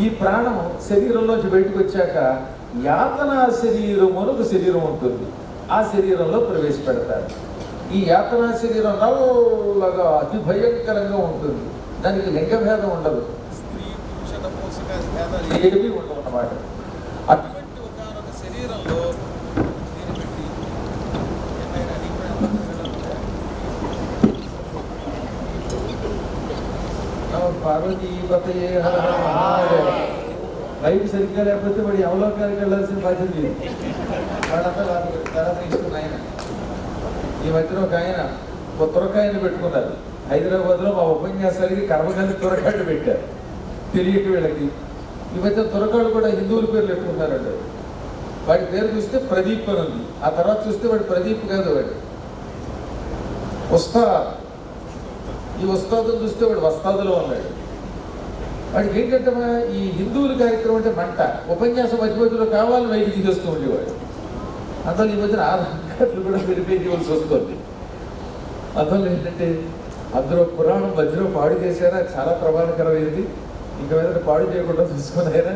ఈ ప్రాణం శరీరంలోంచి బయటకు వచ్చాక యాతనా శరీరం ఒక శరీరం ఉంటుంది. ఆ శరీరంలో ప్రవేశపెడతారు. ఈ యాతనా శరీరం నల్లగా అతి భయంకరంగా ఉంటుంది. దానికి లింగభేదం ఉండదు. ఏవి ఉండవు అన్నమాట అటువంటి పార్వతీపతయే హర లైఫ్ సరిగ్గా లేకపోతే వాడు అవలోకానికి వెళ్ళాల్సిన బాధ్యత లేదు. వాళ్ళంతా తర్వాత తీసుకున్న ఆయన. ఈ మధ్యన ఒక ఆయన ఒక తురకాయని పెట్టుకున్నారు. హైదరాబాద్లో మా ఉపన్యాసానికి కర్మకాంతి తురకాయలు పెట్టారు. తెలియక వీళ్ళకి. ఈ మధ్య తురకాడు కూడా హిందువుల పేర్లు పెట్టుకున్నారండి వాడి పేరు చూస్తే ప్రదీప్ అని ఉంది. ఆ తర్వాత చూస్తే వాడు ప్రదీప్ కాదు వాడు. వస్తా ఈ వస్తాదును చూస్తే వాడు వస్తాదులో ఉన్నాడు. వాడికి ఏంటంటే ఈ హిందువుల కార్యక్రమం అంటే మంట. ఉపన్యాసం మధ్య మధ్యలో కావాలని బయటికి తీసేస్తూ ఉండేవాడు. అందులో ఈ మధ్యన ఆధార్ కార్డులు కూడా వెరిఫై చేయవలసి వస్తుంది. అందులో ఏంటంటే అందులో పురాణం మధ్యలో పాడు చేశారా? చాలా ప్రమాదకరమైనది. ఇంకా మీద పాడు చేయకుండా చూసుకున్నారా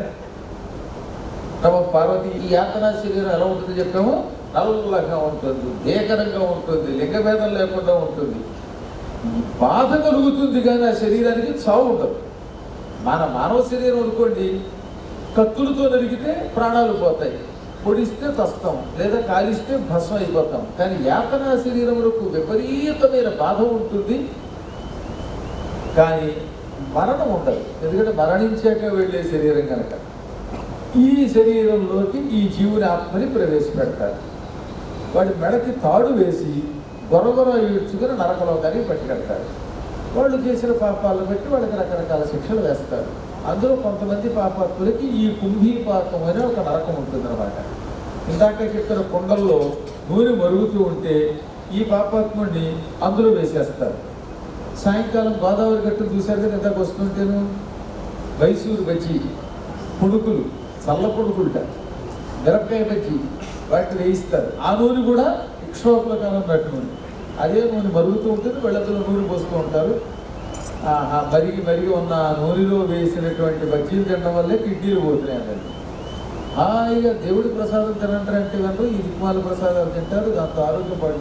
నమ పార్వతి ఈ యాతనా శరీరం ఎలా ఉంటుందో చెప్పాము. నల్లగా ఉంటుంది దేకరంగా ఉంటుంది లింగభేదం లేకుండా ఉంటుంది. బాధ కలుగుతుంది కానీ ఆ శరీరానికి చావు ఉండదు. మన మానవ శరీరం అనుకోండి కత్తులతో నరికితే ప్రాణాలు పోతాయి. పొడిస్తే తస్తాం లేదా కాలిస్తే భస్మం అయిపోతాం. కానీ యాతనా శరీరములకు విపరీతమైన బాధ ఉంటుంది. కానీ మరణం ఉండదు. ఎందుకంటే మరణించాక వెళ్ళే శరీరం కనుక. ఈ శరీరంలోకి ఈ జీవుని ఆత్మని ప్రవేశపెడతారు. వాడి మెడకి తాడు వేసి గొరగొర ఈడ్చుకుని నరకలోకానికి పట్టుకెడతారు వాళ్ళు చేసిన పాపాలను బట్టి వాళ్ళకి రకరకాల శిక్షలు వేస్తారు. అందులో కొంతమంది పాపాత్ములకి ఈ కుంభీపాతం అనే ఒక నరకం ఉంటుందన్నమాట. ఇందాక చెప్పిన కొండల్లో నూనె మరుగుతూ ఉంటే ఈ పాపాత్ముడిని అందులో వేసేస్తారు. సాయంకాలం గోదావరి గట్టు చూశారు కదా ఇందాక వస్తుంటేను. మైసూరు బజ్జి పుణుకులు చల్ల పుణుకులుట మిరపకాయ బజ్జి వాటిని వేయిస్తారు. ఆ నూనె కూడా ఇక్షోకుల ప్రకారం నట్టు అదే నూనె మరుగుతూ ఉంటుంది వెళ్ళతో నూనె పోస్తూ ఉంటారు. ఆ మరిగి మరిగి ఉన్న ఆ నూనెలో వేసినటువంటి బజ్జీలు తినడం వల్లే కిడ్నీలు పోతున్నాయి అన్నది హాయిగా దేవుడి ప్రసాదం తినంటారంటే కనుక ఈ దిక్మాల ప్రసాదాలు తింటారు దాంతో ఆరోగ్యపడి